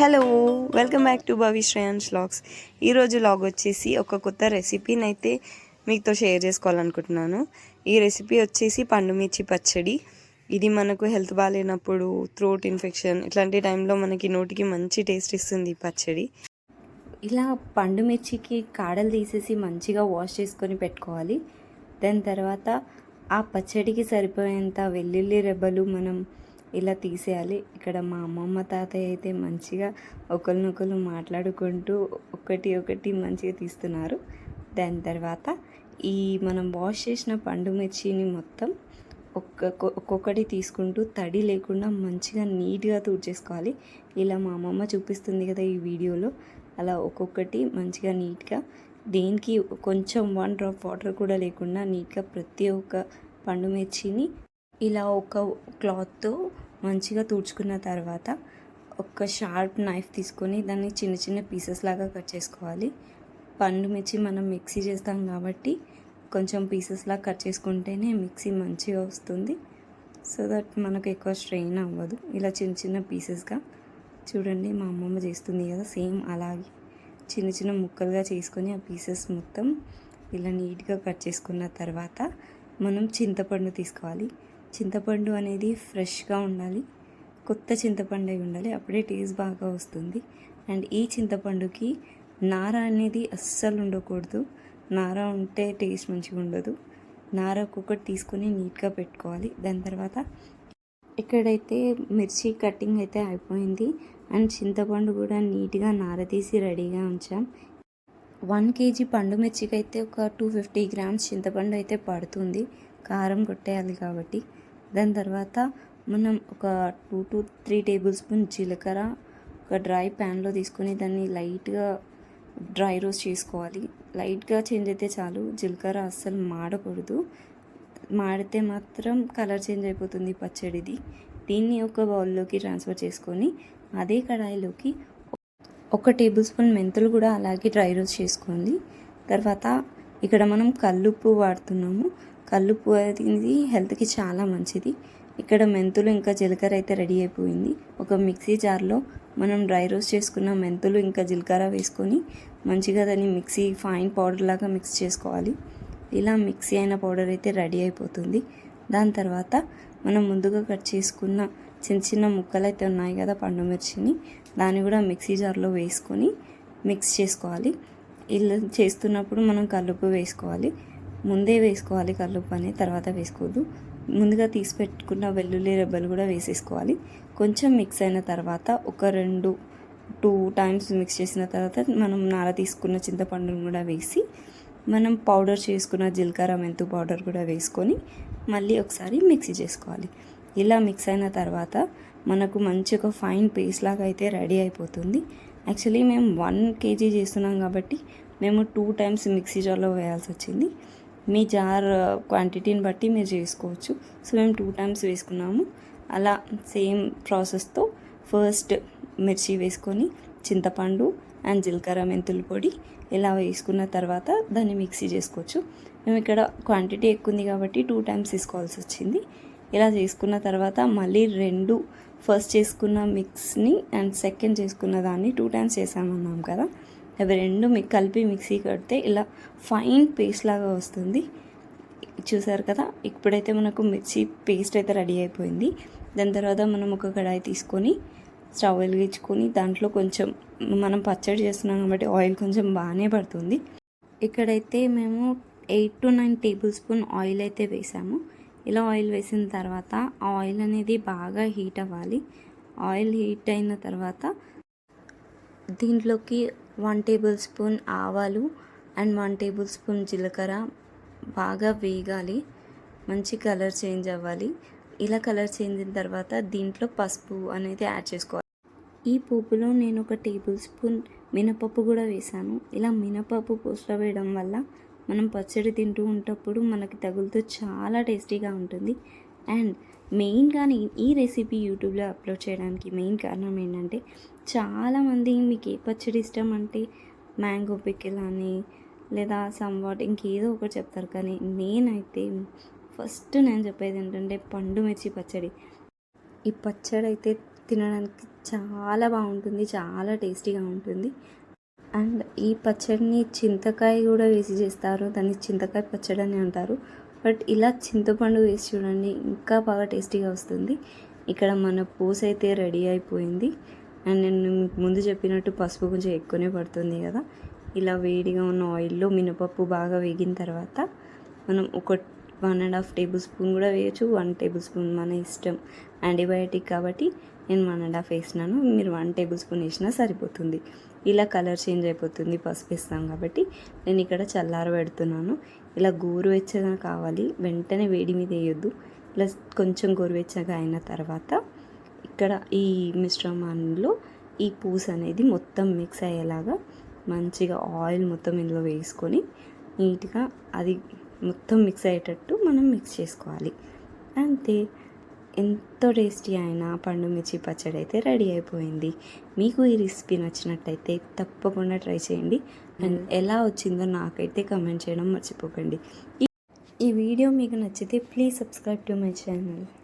Hello welcome back to Bhavi Shreyans logs ఈరోజు log వచ్చేసి ఒక కొత్త రెసిపీని అయితే మీతో షేర్ చేసుకోవాలనుకుంటున్నాను. ఈ రెసిపీ వచ్చేసి పండు మిర్చి పచ్చడి. ఇది మనకు హెల్త్ బాగాలేనప్పుడు థ్రోట్ ఇన్ఫెక్షన్ ఇట్లాంటి టైంలో మనకి నోటికి మంచి టేస్ట్ ఇస్తుంది ఈ పచ్చడి. ఇలా పండు మిర్చికి కాడలు తీసేసి మంచిగా వాష్ చేసుకొని పెట్టుకోవాలి. దాని తర్వాత ఆ పచ్చడికి సరిపోయేంత వెల్లుల్లి రెబ్బలు మనం ఇలా తీసేయాలి. ఇక్కడ మా అమ్మమ్మ తాతయ్య అయితే మంచిగా ఒకరినొకరు మాట్లాడుకుంటూ ఒకటి ఒకటి మంచిగా తీస్తున్నారు. దాని తర్వాత ఈ మనం వాష్ చేసిన పండు మిర్చిని మొత్తం ఒక్కొక్క ఒక్కొక్కటి తీసుకుంటూ తడి లేకుండా మంచిగా నీట్గా తుడిచేసుకోవాలి. ఇలా మా అమ్మమ్మ చూపిస్తుంది కదా ఈ వీడియోలో. అలా ఒక్కొక్కటి మంచిగా నీట్గా దేనికి కొంచెం వన్ డ్రాప్ వాటర్ కూడా లేకుండా నీట్గా ప్రతి ఒక్క పండు మిర్చిని ఇలా ఒక క్లాత్తో మంచిగా తుడుచుకున్న తర్వాత ఒక షార్ప్ నైఫ్ తీసుకొని దాన్ని చిన్న చిన్న పీసెస్ లాగా కట్ చేసుకోవాలి. పండు మిర్చి మనం మిక్సీ చేస్తాం కాబట్టి కొంచెం పీసెస్లా కట్ చేసుకుంటేనే మిక్సీ మంచిగా వస్తుంది. సో దట్ మనకు ఎక్కువ స్ట్రెయిన్ అవ్వదు. ఇలా చిన్న చిన్న పీసెస్గా చూడండి మా అమ్మమ్మ చేస్తుంది కదా సేమ్ అలాగే. చిన్న చిన్న ముక్కలుగా చేసుకొని ఆ పీసెస్ మొత్తం ఇలా నీట్గా కట్ చేసుకున్న తర్వాత మనం చింతపండు తీసుకోవాలి. చింతపండు అనేది ఫ్రెష్గా ఉండాలి. కొత్త చింతపండు అయి ఉండాలి. అప్పుడే టేస్ట్ బాగా వస్తుంది. అండ్ ఈ చింతపండుకి నార అనేది అస్సలు ఉండకూడదు. నార ఉంటే టేస్ట్ మంచిగా ఉండదు. నార ఒక్కొక్కటి తీసుకొని నీట్గా పెట్టుకోవాలి. దాని తర్వాత ఇక్కడైతే మిర్చి కటింగ్ అయితే అయిపోయింది. అండ్ చింతపండు కూడా నీట్గా నార తీసి రెడీగా ఉంచాం. వన్ కేజీ పండు మిర్చికి అయితే ఒక టూ ఫిఫ్టీ గ్రామ్స్ చింతపండు అయితే పడుతుంది. కారం కొట్టేయాలి కాబట్టి. దాని తర్వాత మనం ఒక two to three table spoon జీలకర్ర ఒక డ్రై ప్యాన్లో తీసుకొని దాన్ని లైట్గా డ్రై రోస్ట్ చేసుకోవాలి. లైట్గా చేంజ్ అయితే చాలు. జీలకర్ర అస్సలు మాడకూడదు. మాడితే మాత్రం కలర్ చేంజ్ అయిపోతుంది పచ్చడిది. దీన్ని ఒక బౌల్లోకి ట్రాన్స్ఫర్ చేసుకొని అదే కడాయిలోకి ఒక టేబుల్ స్పూన్ మెంతులు కూడా అలాగే డ్రై రోస్ట్ చేసుకోండి. తర్వాత ఇక్కడ మనం కల్లుప్పు వాడుతున్నాము. కల్లుప్పు అనేది హెల్త్కి చాలా మంచిది. ఇక్కడ మెంతులు ఇంకా జీలకర్ర అయితే రెడీ అయిపోయింది. ఒక మిక్సీ జార్లో మనం డ్రై రోస్ట్ చేసుకున్న మెంతులు ఇంకా జీలకర్ర వేసుకొని మంచిగా దాన్ని మిక్సీ ఫైన్ పౌడర్ లాగా మిక్స్ చేసుకోవాలి. ఇలా మిక్సీ అయిన పౌడర్ అయితే రెడీ అయిపోతుంది. దాని తర్వాత మనం ముందుగా కట్ చేసుకున్న చిన్న చిన్న ముక్కలు అయితే ఉన్నాయి కదా పండు మిర్చిని దాన్ని కూడా మిక్సీ జార్లో వేసుకొని మిక్స్ చేసుకోవాలి. ఇలా చేస్తున్నప్పుడు మనం కలుపు వేసుకోవాలి. ముందే వేసుకోవాలి కల్లుప్పు అని తర్వాత వేసుకోవద్దు ముందుగా తీసి పెట్టుకున్న వెల్లుల్లి రెబ్బలు కూడా వేసేసుకోవాలి. కొంచెం మిక్స్ అయిన తర్వాత ఒక రెండు టూ టైమ్స్ మిక్స్ చేసిన తర్వాత మనం నార తీసుకున్న చింతపండును కూడా వేసి మనం పౌడర్ చేసుకున్న జీలకర్ర మెంతు పౌడర్ కూడా వేసుకొని మళ్ళీ ఒకసారి మిక్సీ చేసుకోవాలి. ఇలా మిక్స్ అయిన తర్వాత మనకు మంచి ఒక ఫైన్ పేస్ట్ లాగా అయితే రెడీ అయిపోతుంది. యాక్చువల్లీ మేము వన్ కేజీ చేస్తున్నాం కాబట్టి మేము టూ టైమ్స్ మిక్సీ జార్లో వేయాల్సి వచ్చింది. మీ జార్ క్వాంటిటీని uh, బట్టి మీరు చేసుకోవచ్చు. సో మేము టూ టైమ్స్ వేసుకున్నాము. అలా సేమ్ ప్రాసెస్తో ఫస్ట్ మిర్చి వేసుకొని చింతపండు అండ్ జీలకర్ర మెంతుల పొడి ఇలా వేసుకున్న తర్వాత దాన్ని మిక్సీ చేసుకోవచ్చు. మేము ఇక్కడ క్వాంటిటీ ఎక్కువ ఉంది కాబట్టి టూ టైమ్స్ తీసుకోవాల్సి వచ్చింది. ఇలా చేసుకున్న తర్వాత మళ్ళీ రెండు ఫస్ట్ చేసుకున్న మిక్స్ని అండ్ సెకండ్ చేసుకున్న దాన్ని టూ టైమ్స్ చేసామన్నాం కదా. అవి రెండు కలిపి మిక్సీ కడితే ఇలా ఫైన్ పేస్ట్ లాగా వస్తుంది. చూసారు కదా? ఇప్పుడైతే మనకు మిర్చి పేస్ట్ అయితే రెడీ అయిపోయింది. దాని తర్వాత మనం ఒక కడాయి తీసుకొని స్టవ్ వెలిగించుకొని దాంట్లో కొంచెం మనం పచ్చడి చేస్తున్నాం కాబట్టి ఆయిల్ కొంచెం బాగానే పడుతుంది. ఇక్కడైతే మేము eight to nine tablespoon oil అయితే వేసాము. ఇలా ఆయిల్ వేసిన తర్వాత ఆయిల్ అనేది బాగా హీట్ అవ్వాలి. ఆయిల్ హీట్ అయిన తర్వాత దీంట్లోకి వన్ టేబుల్ స్పూన్ ఆవాలు అండ్ వన్ టేబుల్ స్పూన్ జీలకర్ర బాగా వేగాలి. మంచి కలర్ చేంజ్ అవ్వాలి. ఇలా కలర్ చేంజ్ అయిన తర్వాత దీంట్లో పసుపు అనేది యాడ్ చేసుకోవాలి. ఈ పోపులో నేను ఒక టేబుల్ స్పూన్ మినపప్పు కూడా వేసాను. ఇలా మినపప్పు పోస్ట్లో వేయడం వల్ల మనం పచ్చడి తింటూ ఉంటప్పుడు మనకి తగులుతూ చాలా టేస్టీగా ఉంటుంది. అండ్ మెయిన్గా నేను ఈ రెసిపీ యూట్యూబ్లో అప్లోడ్ చేయడానికి మెయిన్ కారణం ఏంటంటే చాలామంది మీకు ఏ పచ్చడి ఇష్టం అంటే మ్యాంగో పికిల్ అని లేదా సమ్వాట్ ఇంకేదో ఒకటి చెప్తారు. కానీ నేనైతే ఫస్ట్ నేను చెప్పేది ఏంటంటే పండు మిర్చి పచ్చడి. ఈ పచ్చడి అయితే తినడానికి చాలా బాగుంటుంది చాలా టేస్టీగా ఉంటుంది. అండ్ ఈ పచ్చడిని చింతకాయ కూడా వేసి చేస్తారు. దాన్ని చింతకాయ పచ్చడి అని అంటారు. బట్ ఇలా చింతపండు వేసి చూడండి ఇంకా బాగా టేస్టీగా వస్తుంది. ఇక్కడ మన పూస అయితే రెడీ అయిపోయింది. అండ్ నేను ముందు చెప్పినట్టు పసుపు కొంచెం ఎక్కువనే పడుతుంది కదా. ఇలా వేడిగా ఉన్న ఆయిల్లో మినపప్పు బాగా వేగిన తర్వాత మనం ఒక one and half table spoon కూడా వేయచ్చు వన్ టేబుల్ స్పూన్ మన ఇష్టం యాంటీబయాటిక్ కాబట్టి నేను వన్ అండ్ హాఫ్ వేసినాను. మీరు వన్ టేబుల్ స్పూన్ వేసినా సరిపోతుంది. ఇలా కలర్ చేంజ్ అయిపోతుంది పసుపు ఇస్తాం కాబట్టి. నేను ఇక్కడ చల్లార పెడుతున్నాను. ఇలా గోరువెచ్చగా కావాలి. వెంటనే వేడి మీద వేయొద్దు. ఇలా కొంచెం గోరువెచ్చగా అయిన తర్వాత ఇక్కడ ఈ మిశ్రమంలో ఈ పూస అనేది మొత్తం మిక్స్ అయ్యేలాగా మంచిగా ఆయిల్ మొత్తం ఇందులో వేసుకొని నీట్గా అది మొత్తం మిక్స్ అయ్యేటట్టు మనం మిక్స్ చేసుకోవాలి. అంతే. ఎంతో టేస్టీ అయిన పండు మిర్చి పచ్చడి అయితే రెడీ అయిపోయింది. మీకు ఈ రెసిపీ నచ్చినట్టయితే తప్పకుండా ట్రై చేయండి. అండ్ ఎలా వచ్చిందో నాకైతే కమెంట్ చేయడం మర్చిపోకండి. ఈ- ఈ వీడియో మీకు నచ్చితే please subscribe to my channel.